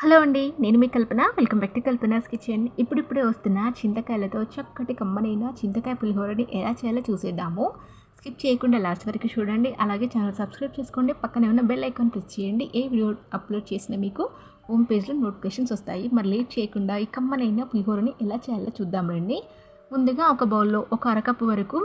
Hello అండి నేను మీ Kalpana. Welcome back to Kalpana's kitchen. ఇప్పుడిప్పుడే వస్తున్న చింతకాయలతో చక్కటి కమ్మనైన చింతకాయ పులిహోరని ఎలా చేయాలో చూసేద్దాము. స్కిప్ చేయకుండా లాస్ట్ వరకు చూడండి. అలాగే ఛానల్ సబ్స్క్రైబ్ చేసుకోండి. పక్కనే ఉన్న బెల్ ఐకాన్ ప్రెస్ చేయండి. ఏ వీడియో అప్లోడ్ చేసినా మీకు హోమ్ పేజ్లో నోటిఫికేషన్స్ వస్తాయి. మరి లేట్ చేయకుండా ఈ కమ్మనైన పులిహోరని ఎలా చేయాలో చూద్దాం రండి. ముందుగా ఒక బౌల్లో ఒక అరకప్పు వరకు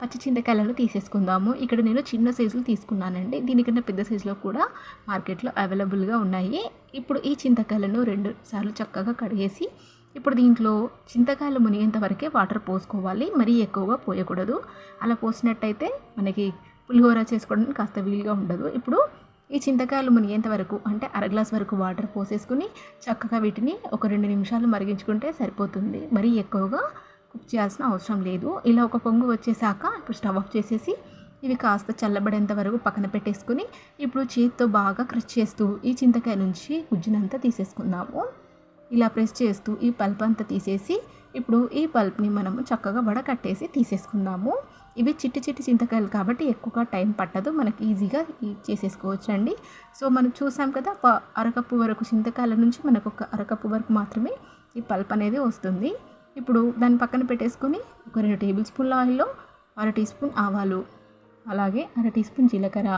పచ్చి చింతకాయలను తీసేసుకుందాము. ఇక్కడ నేను చిన్న సైజులు తీసుకున్నానండి. దీనికన్నా పెద్ద సైజులో కూడా మార్కెట్లో అవైలబుల్గా ఉన్నాయి. ఇప్పుడు ఈ చింతకాయలను రెండు సార్లు చక్కగా కడిగేసి ఇప్పుడు దీంట్లో చింతకాయలు మునిగేంత వరకే వాటర్ పోసుకోవాలి. మరీ ఎక్కువగా పోయకూడదు. అలా పోసినట్టయితే మనకి పులిహోర చేసుకోవడానికి కాస్త వీలుగా ఉండదు. ఇప్పుడు ఈ చింతకాయలు మునిగేంత వరకు అంటే అర గ్లాస్ వరకు వాటర్ పోసేసుకుని చక్కగా వీటిని ఒక రెండు నిమిషాలు మరిగించుకుంటే సరిపోతుంది. మరీ ఎక్కువగా కుక్ చేయాల్సిన అవసరం లేదు. ఇలా ఒక పొంగు వచ్చేసాక ఇప్పుడు స్టవ్ ఆఫ్ చేసేసి ఇవి కాస్త చల్లబడేంత వరకు పక్కన పెట్టేసుకుని ఇప్పుడు చేతితో బాగా క్రష్ చేస్తూ ఈ చింతకాయ నుంచి గుజ్జునంతా తీసేసుకుందాము. ఇలా ప్రెస్ చేస్తూ ఈ పల్ప్ అంతా తీసేసి ఇప్పుడు ఈ పల్ప్ని మనము చక్కగా వడకట్టేసి తీసేసుకుందాము. ఇవి చిట్టి చిట్టి చింతకాయలు కాబట్టి ఎక్కువగా టైం పట్టదు. మనకి ఈజీగా చేసేసుకోవచ్చు అండి సో మనం చూసాం కదా అరకప్పు వరకు చింతకాయల నుంచి మనకు ఒక అరకప్పు వరకు మాత్రమే ఈ పల్ప్ అనేది వస్తుంది. ఇప్పుడు దాన్ని పక్కన పెట్టేసుకొని ఒక రెండు టేబుల్ స్పూన్ల ఆయిల్లో అర టీ స్పూన్ ఆవాలు అలాగే అర టీ స్పూన్ జీలకర్ర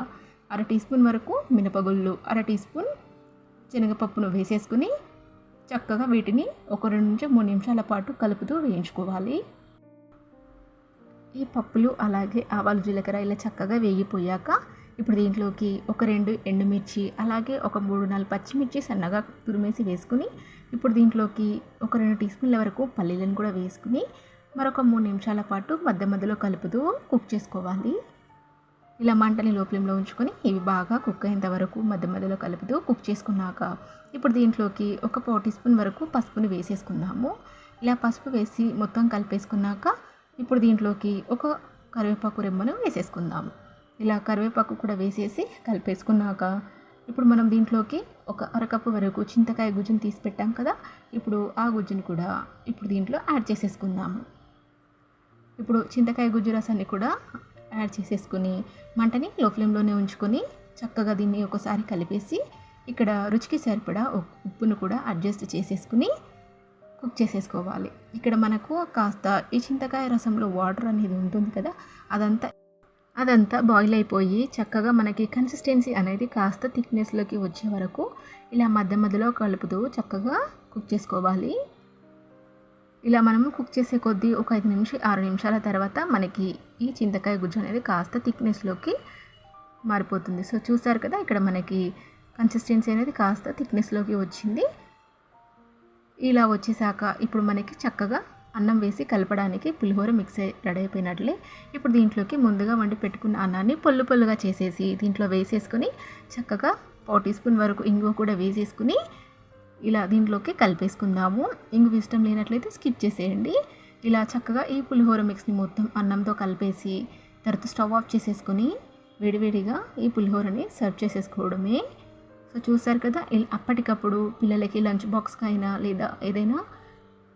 అర టీ స్పూన్ వరకు మినపగుళ్ళు అర టీ స్పూన్ శనగపప్పును వేసేసుకుని చక్కగా వీటిని ఒక రెండు నుంచి మూడు నిమిషాల పాటు కలుపుతూ వేయించుకోవాలి. ఈ పప్పులు అలాగే ఆవాలు జీలకర్ర ఇలా చక్కగా వేగిపోయాక ఇప్పుడు దీంట్లోకి ఒక రెండు ఎండుమిర్చి అలాగే ఒక మూడు నాలుగు పచ్చిమిర్చి సన్నగా తురిమేసి వేసుకుని ఇప్పుడు దీంట్లోకి ఒక రెండు టీ స్పూన్ల వరకు పల్లీలను కూడా వేసుకుని మరొక మూడు నిమిషాల పాటు మధ్య మధ్యలో కలుపుతూ కుక్ చేసుకోవాలి. ఇలా మంటని లో ఫ్లేమ్లో ఉంచుకొని ఇవి బాగా కుక్ అయ్యేంత వరకు మధ్య మధ్యలో కలుపుతూ కుక్ చేసుకున్నాక ఇప్పుడు దీంట్లోకి ఒక పావు టీ స్పూన్ వరకు పసుపుని వేసేసుకుందాము. ఇలా పసుపు వేసి మొత్తం కలిపేసుకున్నాక ఇప్పుడు దీంట్లోకి ఒక కరివేపాకు రెమ్మను వేసేసుకుందాము ఇలా కరివేపాకు కూడా వేసేసి కలిపేసుకున్నాక ఇప్పుడు మనం దీంట్లోకి ఒక అరకప్పు వరకు చింతకాయ గుజ్జును తీసి పెట్టాం కదా ఇప్పుడు ఆ గుజ్జును కూడా ఇప్పుడు దీంట్లో యాడ్ చేసేసుకుందాము. ఇప్పుడు చింతకాయ గుజ్జు రసాన్ని కూడా యాడ్ చేసేసుకుని మంటని లో ఫ్లేమ్లోనే ఉంచుకొని చక్కగా దీన్ని ఒకసారి కలిపేసి ఇక్కడ రుచికి సరిపడా ఉప్పును కూడా అడ్జస్ట్ చేసేసుకుని కుక్ చేసేసుకోవాలి. ఇక్కడ మనకు కాస్త ఈ చింతకాయ రసంలో వాటర్ అనేది ఉంటుంది కదా అదంతా అదంతా బాయిల్ అయిపోయి చక్కగా మనకి కన్సిస్టెన్సీ అనేది కాస్త థిక్నెస్లోకి వచ్చే వరకు ఇలా మధ్య మధ్యలో కలుపుతూ చక్కగా కుక్ చేసుకోవాలి. ఇలా మనము కుక్ చేసే కొద్దీ ఒక ఐదు నిమిషం ఆరు నిమిషాల తర్వాత మనకి ఈ చింతకాయ గుజ్జు అనేది కాస్త థిక్నెస్లోకి మారిపోతుంది. సో చూసారు కదా ఇక్కడ మనకి కన్సిస్టెన్సీ అనేది కాస్త థిక్నెస్లోకి వచ్చింది. ఇలా వచ్చేసాక ఇప్పుడు మనకి చక్కగా అన్నం వేసి కలపడానికి పులిహోర మిక్స్ రెడీ అయిపోయినట్లే. ఇప్పుడు దీంట్లోకి ముందుగా వండి పెట్టుకున్న అన్నాన్ని పొల్లు పొల్లుగా చేసేసి దీంట్లో వేసేసుకుని చక్కగా పావు టీ స్పూన్ వరకు ఇంగువ కూడా వేసేసుకుని ఇలా దీంట్లోకి కలిపేసుకుందాము. ఇంగువ ఇష్టం లేనట్లయితే స్కిప్ చేసేయండి. ఇలా చక్కగా ఈ పులిహోర మిక్స్ని మొత్తం అన్నంతో కలిపేసి తర్వాత స్టవ్ ఆఫ్ చేసేసుకొని వేడివేడిగా ఈ పులిహోరని సర్వ్ చేసేసుకోవడమే. సో చూసారు కదా అప్పటికప్పుడు పిల్లలకి లంచ్ బాక్స్కి అయినా లేదా ఏదైనా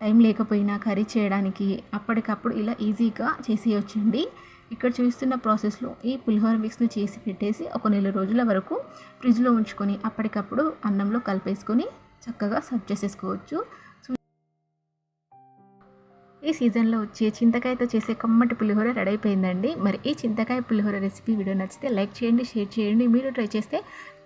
టైం లేకపోయినా కర్రీ చేయడానికి అప్పటికప్పుడు ఇలా ఈజీగా చేసేయొచ్చండి. ఇక్కడ చూస్తున్న ప్రాసెస్లో ఈ పులిహోర మిక్స్ని చేసి పెట్టేసి ఒక నెల రోజుల వరకు ఫ్రిడ్జ్లో ఉంచుకొని అప్పటికప్పుడు అన్నంలో కలిపేసుకొని చక్కగా సర్వ్ చేసేసుకోవచ్చు. ఈ సీజన్లో వచ్చే చింతకాయతో చేసే కమ్మటి పులిహోర రెడీ అయిపోయిందండి. మరి ఈ చింతకాయ పులిహోర రెసిపీ వీడియో నచ్చితే లైక్ చేయండి షేర్ చేయండి. మీరు ట్రై చేస్తే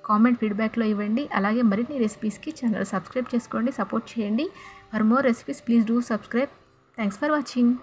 కామెంట్ ఫీడ్బ్యాక్లో ఇవ్వండి. అలాగే మరిన్ని రెసిపీస్కి ఛానల్ సబ్స్క్రైబ్ చేసుకోండి సపోర్ట్ చేయండి. For more recipes, please do subscribe. Thanks for watching.